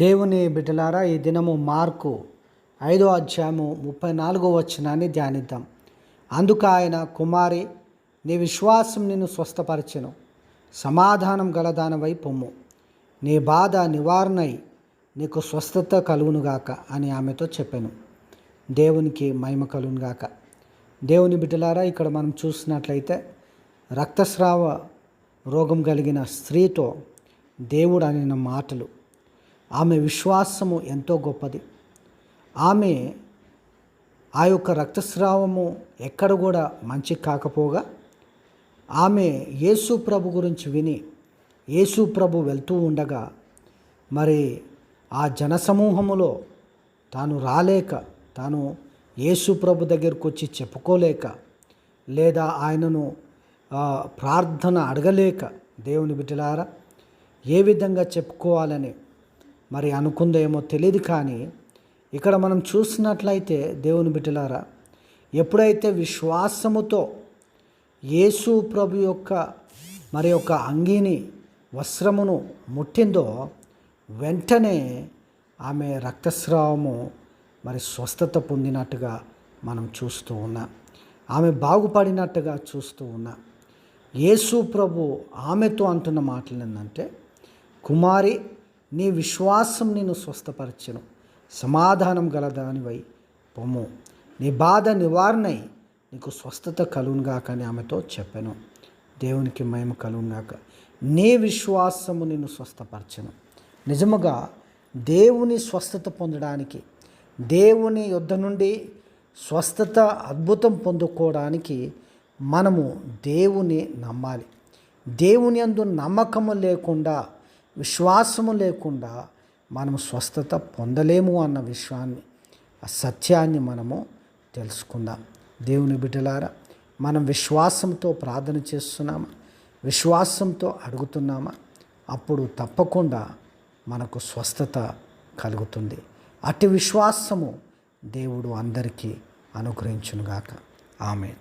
దేవుని బిడ్డలారా ఈ దినము మార్కు ఐదో అధ్యాయము ముప్పై నాలుగో వచనాన్ని ధ్యానిద్దాం. అందుకు ఆయన కుమారి నీ విశ్వాసం నిన్ను స్వస్థపరచెను. సమాధానం గలదానవై పొమ్ము నీ బాధ నివారణై నీకు స్వస్థత కలుగునుగాక అని ఆమెతో చెప్పాను. దేవునికి మహిమ కలుగునుగాక దేవుని బిడ్డలారా ఇక్కడ మనం చూసినట్లయితే రక్తస్రావ రోగం కలిగిన స్త్రీతో దేవుడు అనిన మాటలు. ఆమె విశ్వాసము ఎంతో గొప్పది. ఆమె ఆ యొక్క రక్తస్రావము ఎక్కడ కూడా మంచి కాకపోగా ఆమె యేసు ప్రభు గురించి విని యేసు ప్రభు వెళ్తూ ఉండగా మరి ఆ జనసమూహములో తాను రాలేక తాను యేసు ప్రభు దగ్గరకు వచ్చి చెప్పుకోలేక లేదా ఆయనను ప్రార్థన అడగలేక దేవుని బిడ్డలారా ఏ విధంగా చెప్పుకోవాలని మరి అనుకుందేమో తెలియదు కానీ ఇక్కడ మనం చూసినట్లయితే దేవుని బిడ్డలారా ఎప్పుడైతే విశ్వాసముతో యేసు ప్రభు యొక్క మరి యొక్క అంగీని వస్త్రమును ముట్టిందో వెంటనే ఆమె రక్తస్రావము మరి స్వస్థత పొందినట్టుగా మనం చూస్తూ ఉన్నాం. ఆమె బాగుపడినట్టుగా చూస్తూ ఉన్నాం. యేసు ప్రభు ఆమెతో అంటున్న మాటలు ఏంటంటే కుమారి నీ విశ్వాసం నిన్ను స్వస్థపరచను. సమాధానం గలదానివై పొమ్ము. నీ బాధ నివారణై నీకు స్వస్థత కలుగునుగాక అని ఆమెతో చెప్పాను. దేవునికి మహిమ కలుగునుగాక నీ విశ్వాసము నిన్ను స్వస్థపరచను. నిజముగా దేవుని స్వస్థత పొందడానికి దేవుని యుద్ధ నుండి స్వస్థత అద్భుతం పొందుకోవడానికి మనము దేవుని నమ్మాలి. దేవుని అందు నమ్మకము లేకుండా విశ్వాసము లేకుండా మనం స్వస్థత పొందలేము అన్న విషయాన్ని ఆ సత్యాన్ని మనము తెలుసుకుందాం. దేవుని బిడ్డలారా మనం విశ్వాసంతో ప్రార్థన చేస్తున్నామా? విశ్వాసంతో అడుగుతున్నామా? అప్పుడు తప్పకుండా మనకు స్వస్థత కలుగుతుంది. అటు విశ్వాసము దేవుడు అందరికీ అనుగ్రహించునుగాక. ఆమె